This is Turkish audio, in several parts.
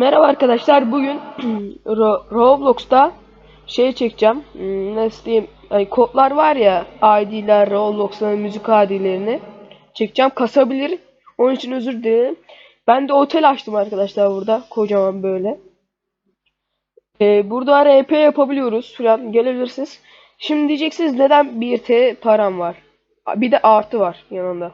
Merhaba arkadaşlar. Bugün Ro- Roblox'ta şey çekeceğim. Hmm, Nasıl diyeyim? Hani kodlar var ya ID'ler, Roblox'ların müzik ID'lerini çekeceğim. Kasabilir. Onun için özür dilerim. Ben de otel açtım arkadaşlar burada. Kocaman böyle. Ee, burada RP yapabiliyoruz falan. Gelebilirsiniz. Şimdi diyeceksiniz neden 1T param var? Bir de artı var yanında.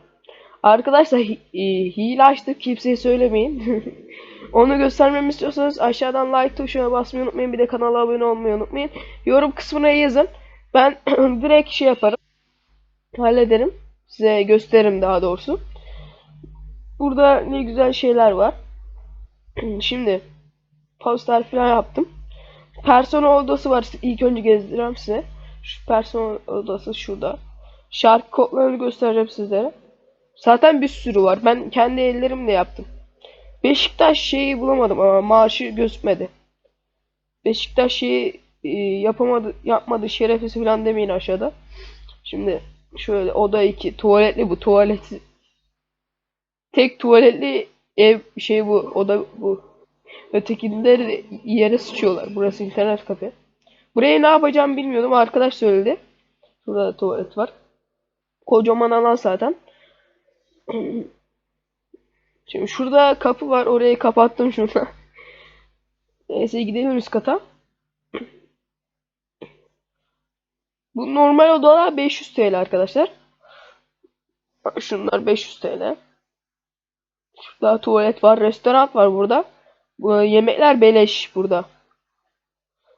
Arkadaşlar hi- e, hile açtık. Kimseye söylemeyin. Onu göstermemi istiyorsanız aşağıdan like tuşuna basmayı unutmayın. Bir de kanala abone olmayı unutmayın. Yorum kısmına yazın. Ben direkt şey yaparım. Hallederim. Size gösteririm daha doğrusu. Burada ne güzel şeyler var. Şimdi poster falan yaptım. Persona odası var. İlk önce gezdireceğim size. Şu persona odası şurada. Şarkı kodlarını göstereceğim sizlere. Zaten bir sürü var. Ben kendi ellerimle yaptım. Beşiktaş şeyi bulamadım ama maaşı gözükmedi. Beşiktaş şeyi e, yapamadı, yapmadı şerefesi falan demeyin aşağıda. Şimdi şöyle oda 2 tuvaletli bu tuvalet tek tuvaletli ev şey bu oda bu. Ötekileri yere sıçıyorlar. Burası internet kafe. Buraya ne yapacağım bilmiyordum. Arkadaş söyledi. Burada da tuvalet var. Kocaman alan zaten. Şimdi şurada kapı var. Orayı kapattım şuna. Neyse gidelim üst kata. Bu normal odalar 500 TL arkadaşlar. Şunlar 500 TL. Şurada tuvalet var, restoran var burada. Bu yemekler beleş burada.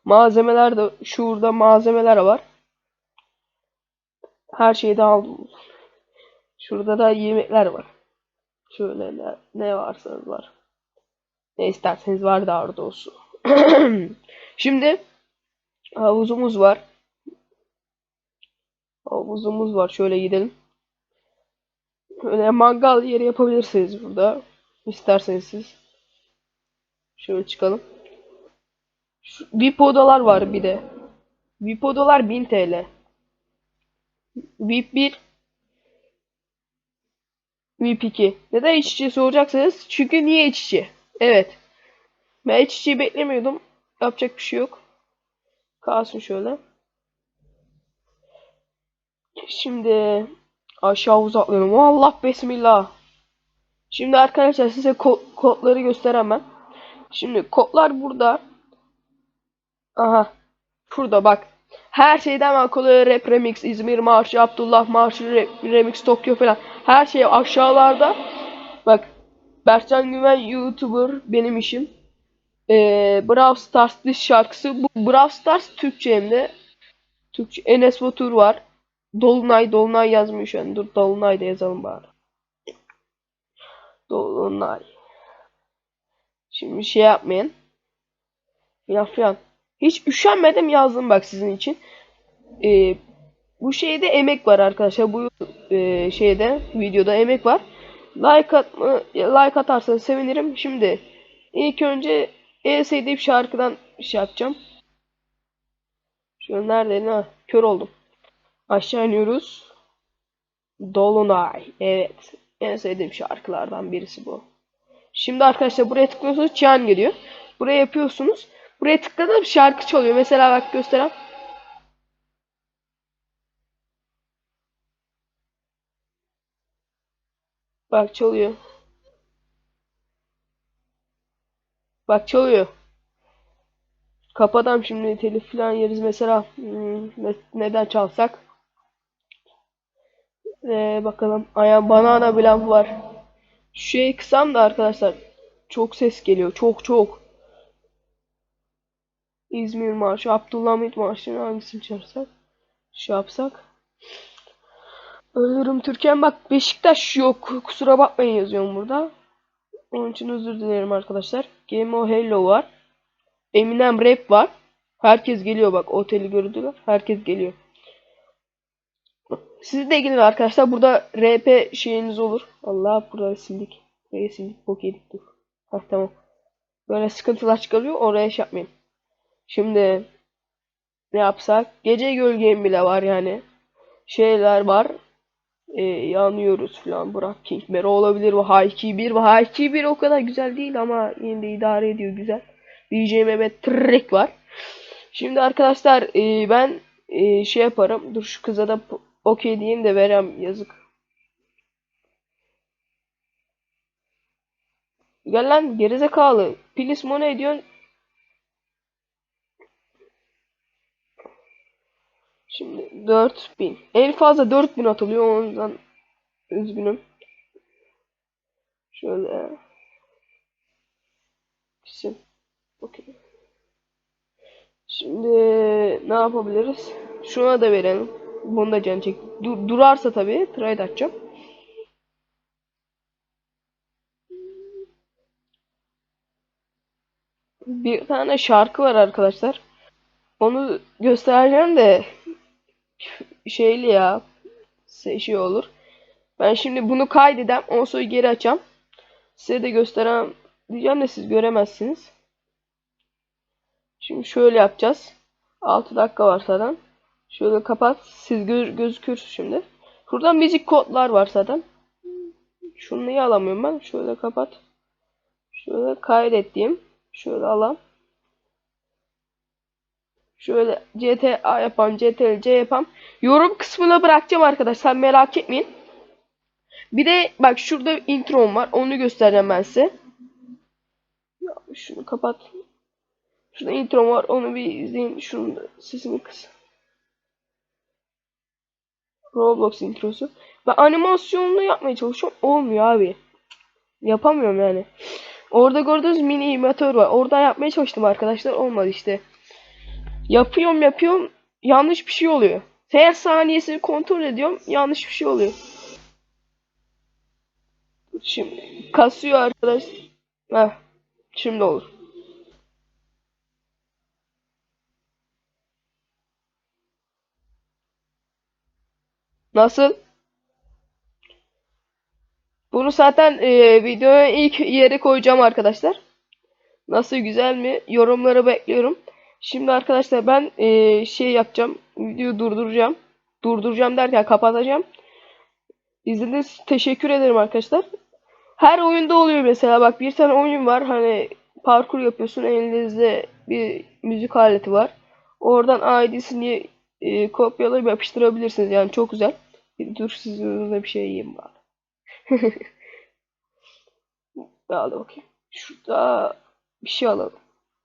Malzemeler de şurada malzemeler var. Her şeyi de aldım. Şurada da yemekler var. Şöyle ne, ne varsa var. Ne isterseniz var daha doğrusu. Şimdi havuzumuz var. Havuzumuz var. Şöyle gidelim. Öyle mangal yeri yapabilirsiniz burada. İsterseniz siz. Şöyle çıkalım. Şu, VIP odalar var bir de. VIP odalar 1000 TL. VIP 1 VIP 2. Neden iç içe soracaksanız çünkü niye iç? Evet. Ben iç beklemiyordum. Yapacak bir şey yok. Kalsın şöyle. Şimdi aşağı uzaklıyorum. Allah bismillah. Şimdi arkadaşlar size ko- kodları gösteremem. Şimdi kodlar burada. Aha. Şurada bak. Her şeyden var. Kolay Rap Remix, İzmir Marşı, Abdullah Marşı, Rap, Remix, Tokyo falan. Her şey aşağılarda. Bak. Berkcan Güven YouTuber benim işim. Ee, Brawl Stars dış şarkısı. Bu Brawl Stars Türkçe hem de. Türkçe. Enes Batur var. Dolunay, Dolunay yazmış şu. Dur Dolunay da yazalım bari. Dolunay. Şimdi şey yapmayın. Filan filan. Hiç üşenmedim yazdım bak sizin için. Ee, bu şeyde emek var arkadaşlar. Bu e, şeyde videoda emek var. Like atma, like atarsanız sevinirim. Şimdi ilk önce en sevdiğim şarkıdan şey yapacağım. Şöyle nerede? Ha, kör oldum. Aşağı iniyoruz. Dolunay. Evet. En sevdiğim şarkılardan birisi bu. Şimdi arkadaşlar buraya tıklıyorsunuz çan geliyor. Buraya yapıyorsunuz. Buraya tıkladığım şarkı çalıyor. Mesela bak göstereyim. Bak çalıyor. Bak çalıyor. Kapatam şimdi telif falan yeriz mesela. Hmm, ne- neden çalsak? Ee, bakalım. Aya banana bilen var. Şu şeyi kısam da arkadaşlar. Çok ses geliyor. Çok çok. İzmir Marşı, Abdülhamit Marşı'nın hangisini çağırsak? Şey yapsak. Ölürüm Türkan bak Beşiktaş yok. Kusura bakmayın yazıyorum burada. Onun için özür dilerim arkadaşlar. Game of Hello var. Eminem Rap var. Herkes geliyor bak. Oteli gördüler. Herkes geliyor. Siz de gelin arkadaşlar. Burada RP şeyiniz olur. Allah burada sildik. Burayı sildik. Bok yedik dur. Tamam. Böyle sıkıntılar çıkarıyor. Oraya şey yapmayın. Şimdi ne yapsak? Gece gölgem bile var yani. Şeyler var. e, yanıyoruz falan. Burak King Mero olabilir. Bu Hayki 1. Bu Hayki 1 o kadar güzel değil ama yine de idare ediyor güzel. DJ Mehmet Trek var. Şimdi arkadaşlar e, ben e, şey yaparım. Dur şu kıza da okey diyeyim de verem yazık. Gel lan gerizekalı. Pilis mo ne ediyorsun? Şimdi 4000. En fazla 4000 atılıyor ondan üzgünüm. Şöyle. İsim. Okey. Şimdi ne yapabiliriz? Şuna da verelim. Bunu da can çek. Du- durarsa tabii trade atacağım. Bir tane şarkı var arkadaşlar. Onu göstereceğim de şeyli ya şey olur. Ben şimdi bunu kaydedem. Ondan sonra geri açacağım. Size de gösterem diyeceğim de siz göremezsiniz. Şimdi şöyle yapacağız. 6 dakika var zaten. Şöyle kapat. Siz gö gözükür şimdi. Şuradan müzik kodlar var zaten. Şunu niye alamıyorum ben? Şöyle kapat. Şöyle kaydet. Şöyle alam. Şöyle GTA yapan, CTRL-C yapan. Yorum kısmına bırakacağım arkadaşlar. Merak etmeyin. Bir de bak şurada introm var. Onu göstereceğim ben size. Ya şunu kapat. Şurada intro var. Onu bir izleyin. Şunun sesini kıs. Roblox introsu. Ben animasyonunu yapmaya çalışıyorum. Olmuyor abi. Yapamıyorum yani. Orada gördüğünüz mini animatör var. Orada yapmaya çalıştım arkadaşlar. Olmadı işte. Yapıyorum yapıyorum. Yanlış bir şey oluyor. Her saniyesini kontrol ediyorum. Yanlış bir şey oluyor. Şimdi kasıyor arkadaş. Heh. Şimdi olur. Nasıl? Bunu zaten e, videoya ilk yere koyacağım arkadaşlar. Nasıl güzel mi? Yorumları bekliyorum. Şimdi arkadaşlar ben e, şey yapacağım. Videoyu durduracağım. Durduracağım derken kapatacağım. İzlediğiniz için teşekkür ederim arkadaşlar. Her oyunda oluyor mesela bak bir tane oyun var hani parkur yapıyorsun elinizde bir müzik aleti var. Oradan ID'sini e, kopyalayıp yapıştırabilirsiniz yani çok güzel. Dur sizinle bir şey yiyeyim bari. Hadi bakayım. Şurada bir şey alalım.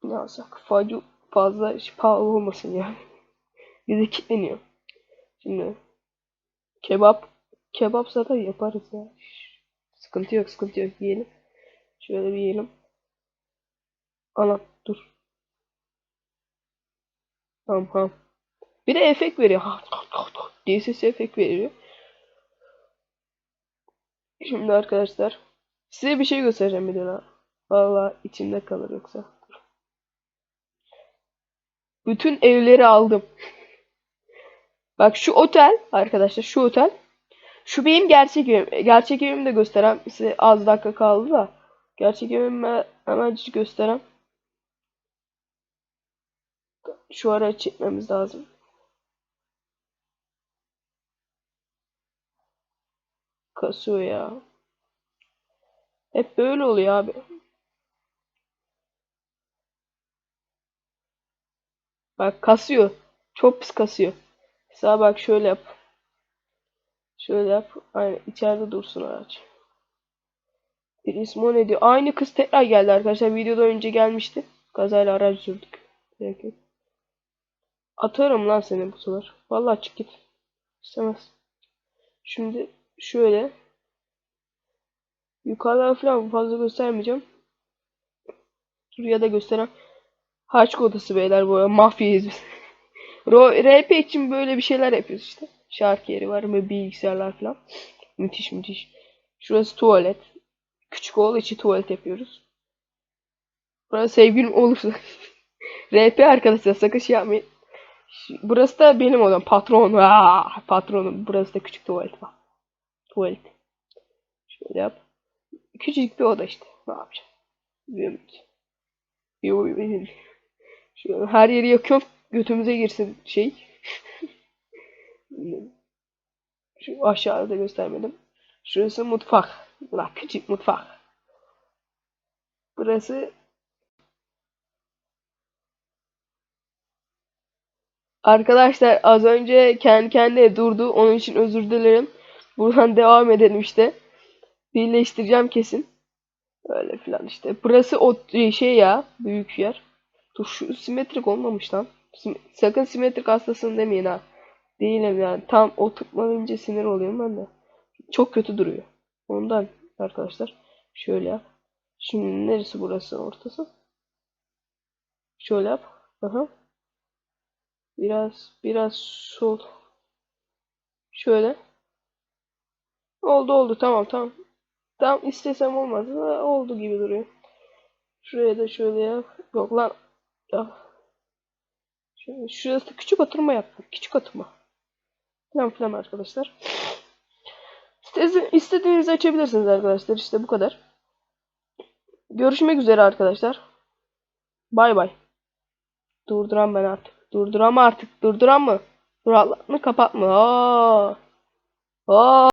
Ne alsak? Fazla, fazla pahalı olmasın yani. Bize kilitleniyor. Şimdi kebap kebap zaten yaparız ya. Sıkıntı yok, sıkıntı yok. Yiyelim. Şöyle bir yiyelim. Anam dur. Tamam tamam. Bir de efekt veriyor. diye ses efekt veriyor. Şimdi arkadaşlar size bir şey göstereceğim bir daha. Valla içimde kalır yoksa. Bütün evleri aldım. Bak şu otel arkadaşlar şu otel. Şu benim gerçek evim. Gerçek evimi de göstereyim. Size az dakika kaldı da. Gerçek evimi hemen göstereyim. Şu ara çekmemiz lazım. Kasıyor ya. Hep böyle oluyor abi. Bak kasıyor. Çok pis kasıyor. Mesela bak şöyle yap. Şöyle yap. Aynen içeride dursun araç. Bir ismi ne diyor? Aynı kız tekrar geldi arkadaşlar. Videoda önce gelmişti. Kazayla araç sürdük. Peki. Atarım lan seni bu sefer. Vallahi çık git. İstemez. Şimdi şöyle. Yukarıdan falan fazla göstermeyeceğim. Dur ya da gösterem. Haç kodası beyler bu mafyayız biz. RP için böyle bir şeyler yapıyoruz işte. Şarkı yeri var ve bilgisayarlar falan. Müthiş müthiş. Şurası tuvalet. Küçük olduğu için tuvalet yapıyoruz. Burası sevgilim olursa. RP arkadaşlar sakın şey yapmayın. Burası da benim odam. Patron. Aa, patronum. Burası da küçük tuvalet var. Tuvalet. Şöyle yap. Küçücük bir oda işte. Ne yapacağım? Bilmiyorum ki. Yo, benim. Her yeri yakıyorum. Götümüze girsin şey. Şu aşağıda göstermedim. Şurası mutfak. Bak küçük mutfak. Burası Arkadaşlar az önce kendi kendine durdu. Onun için özür dilerim. Buradan devam edelim işte. Birleştireceğim kesin. Öyle filan işte. Burası o şey ya. Büyük yer. Dur şu simetrik olmamış lan. Sim- Sakın simetrik hastasın demeyin ha. Değilim yani. Tam oturtmayınca sinir oluyorum ben de. Çok kötü duruyor. Ondan arkadaşlar. Şöyle yap. Şimdi neresi burası ortası? Şöyle yap. Aha. Biraz biraz sol. Şöyle. Oldu oldu tamam tamam. Tam istesem olmadı da oldu gibi duruyor. Şuraya da şöyle yap. Yok lan. Ya. Şöyle, şurası küçük oturma yaptım. Küçük oturma. Falan filan arkadaşlar. İste- İstediğinizi açabilirsiniz arkadaşlar. İşte bu kadar. Görüşmek üzere arkadaşlar. Bay bay. Durduran ben artık. Durduran mı artık? Durduran mı? Duran mı? Kapat mı? Aa. Aa.